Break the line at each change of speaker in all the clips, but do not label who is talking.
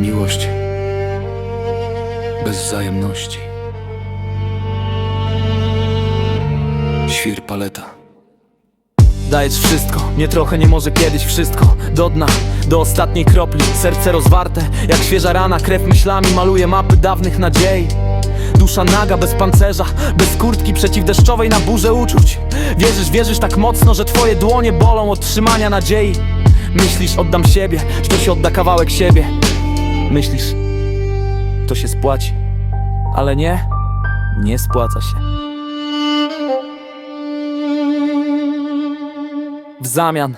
Miłość bez wzajemności. Świr paleta.
Dajesz wszystko, nie trochę, nie może kiedyś wszystko. Do dna, do ostatniej kropli Serce rozwarte, jak świeża rana. Krew myślami maluje mapy dawnych nadziei. Dusza naga, bez pancerza Bez kurtki przeciwdeszczowej na burzę uczuć. Wierzysz, wierzysz tak mocno, że twoje dłonie bolą Od trzymania nadziei. Myślisz, oddam siebie, że się odda kawałek siebie Myślisz, to się spłaci? Ale nie, nie spłaca się. W zamian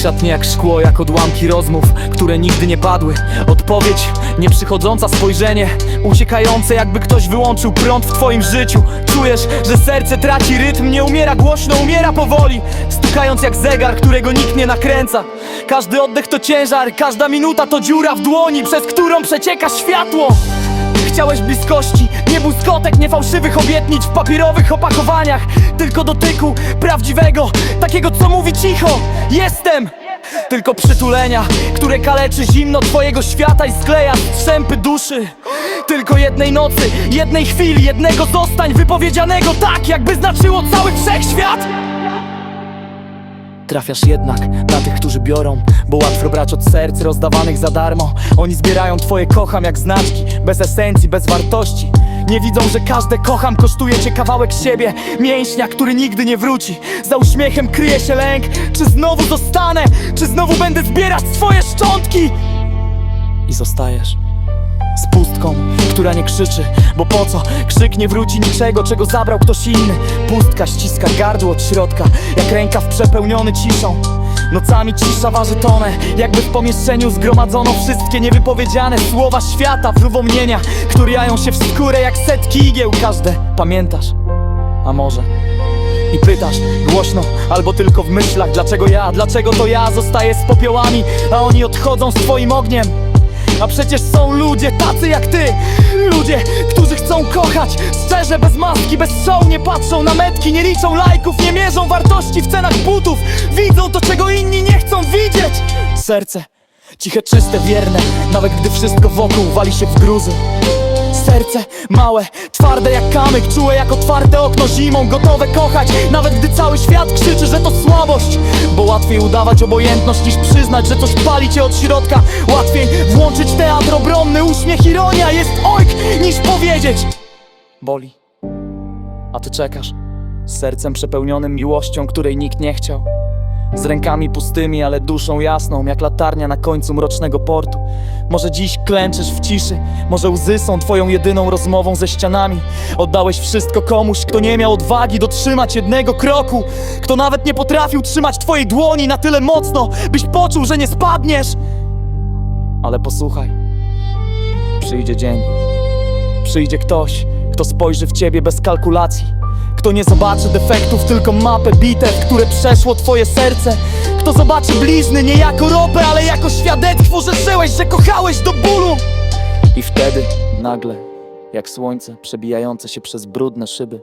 cisza, cisza tnie jak szkło, jak odłamki rozmów, które nigdy nie padły. Odpowiedź, nieprzychodząca spojrzenie, uciekające jakby ktoś wyłączył prąd w twoim życiu. Czujesz, że serce traci rytm, nie umiera głośno, umiera powoli Stukając jak zegar, którego nikt nie nakręca. Każdy oddech to ciężar, każda minuta to dziura w dłoni, przez którą przecieka światło Chciałeś bliskości, nie błyskotek, nie fałszywych obietnic w papierowych opakowaniach. Tylko dotyku prawdziwego, takiego co mówi cicho. Jestem! Tylko przytulenia, które kaleczy zimno twojego świata i skleja strzępy duszy. Tylko jednej nocy, jednej chwili, jednego zostań wypowiedzianego tak, jakby znaczyło cały wszechświat Trafiasz jednak na tych, którzy biorą Bo łatwo brać od serc rozdawanych za darmo. Oni zbierają twoje kocham jak znaczki Bez esencji, bez wartości. Nie widzą, że każde kocham kosztuje cię kawałek siebie. Mięśnia, który nigdy nie wróci. Za uśmiechem kryje się lęk. Czy znowu zostanę? Czy znowu będę zbierać swoje szczątki? I zostajesz z pustką, która nie krzyczy Bo po co? Krzyk nie wróci niczego, czego zabrał ktoś inny. Pustka ściska gardło od środka Jak rękaw przepełniony ciszą. Nocami cisza waży tonę Jakby w pomieszczeniu zgromadzono wszystkie niewypowiedziane słowa świata Wrówomnienia, które jają się w skórę jak setki igieł. Każde pamiętasz, a może? I pytasz głośno albo tylko w myślach Dlaczego ja, dlaczego to ja zostaję z popiołami A oni odchodzą z twoim ogniem a przecież są ludzie tacy jak ty. Ludzie, którzy chcą kochać. Szczerze, bez maski, bez show Nie patrzą na metki, nie liczą lajków Nie mierzą wartości w cenach butów. Widzą to, czego inni nie chcą widzieć. Serce, ciche, czyste, wierne. Nawet gdy wszystko wokół wali się w gruzy Serce małe, twarde jak kamyk. Czułe jak otwarte okno zimą Gotowe kochać, nawet gdy cały świat krzyczy, że to słabość. Bo łatwiej udawać obojętność niż przyznać, że coś pali cię od środka. Łatwiej włączyć teatr obronny, uśmiech, ironia Jest ojk niż powiedzieć Boli, a ty czekasz Z sercem przepełnionym miłością, której nikt nie chciał z rękami pustymi, ale duszą jasną, jak latarnia na końcu mrocznego portu. Może dziś klęczysz w ciszy, może łzy są twoją jedyną rozmową ze ścianami. Oddałeś wszystko komuś, kto nie miał odwagi dotrzymać jednego kroku, kto nawet nie potrafił trzymać twojej dłoni na tyle mocno, byś poczuł, że nie spadniesz. Ale posłuchaj, przyjdzie dzień, przyjdzie ktoś, kto spojrzy w ciebie bez kalkulacji. Kto nie zobaczy defektów, tylko mapę bitew, które przeszło twoje serce. Kto zobaczy blizny nie jako ropę, ale jako świadectwo, że żyłeś, że kochałeś do bólu. I wtedy, nagle, jak słońce przebijające się przez brudne szyby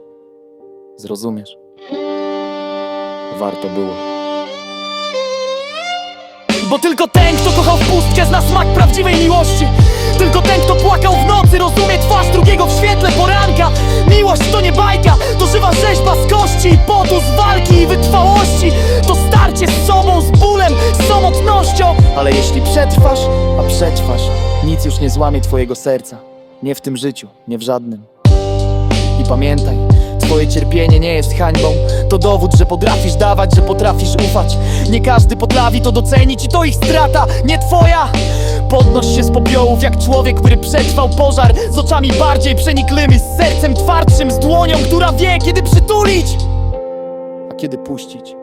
Zrozumiesz Warto było. Bo tylko ten, kto kochał w pustkę, zna smak prawdziwej miłości. Tylko ten, kto płakał w nocy, rozumie twarz drugiego w świetle poranka Ale jeśli przetrwasz, a przetrwasz, nic już nie złamie twojego serca. Nie w tym życiu, nie w żadnym. I pamiętaj, twoje cierpienie nie jest hańbą. To dowód, że potrafisz dawać, że potrafisz ufać. Nie każdy potrafi to docenić i to ich strata, nie twoja. Podnoś się z popiołów jak człowiek, który przetrwał pożar. Z oczami bardziej przenikłymi, z sercem twardszym Z dłonią, która wie, kiedy przytulić. A kiedy puścić?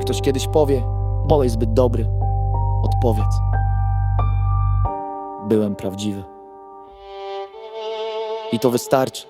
Ktoś kiedyś powie, byłeś zbyt dobry Odpowiedz Byłem prawdziwy i to wystarczy.